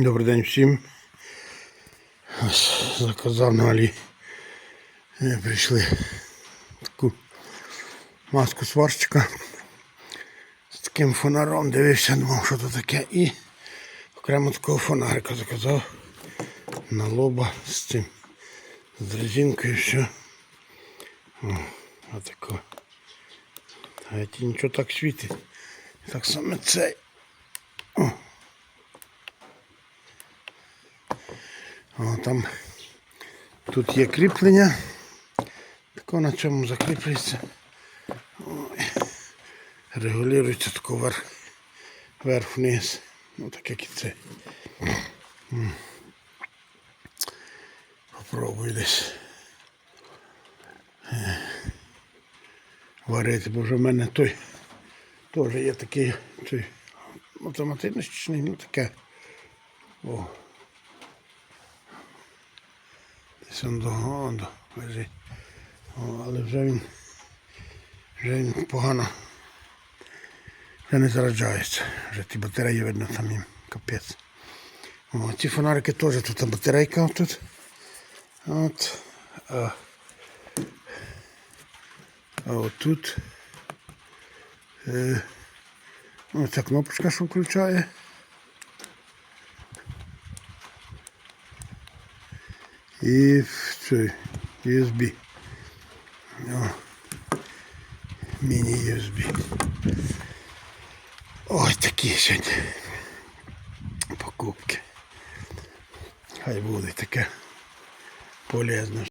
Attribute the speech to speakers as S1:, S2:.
S1: Добрий день всім. Заказав на Алі. Прийшли таку маску сварщика з таким фонаром. Дивився, думав, що це таке. І окремо такого фонарика заказав на лоба з цим. З резинкою все. Отако. Ті нічого так світить. Так саме цей. О. О, там тут є кріплення. Тако на чому закріплюється. Регулюється тако вверх, вверх-вниз. Ну так як і це. М. Попробуй десь. Е, Варити, бо вже в мене той теж є такий той автоматичний, ну таке. О. Десь он до году лежить. О, але вже він вже він погано вже не зараджається. Вже ті батареї видно там їм капець. О, ці фонарики теж тут батарейка тут. От. А, а отут. Е, оця кнопочка, що включає. І цей USB. О, міні-USB. Ось такі сьогодні покупки. Хай буде таке полезно.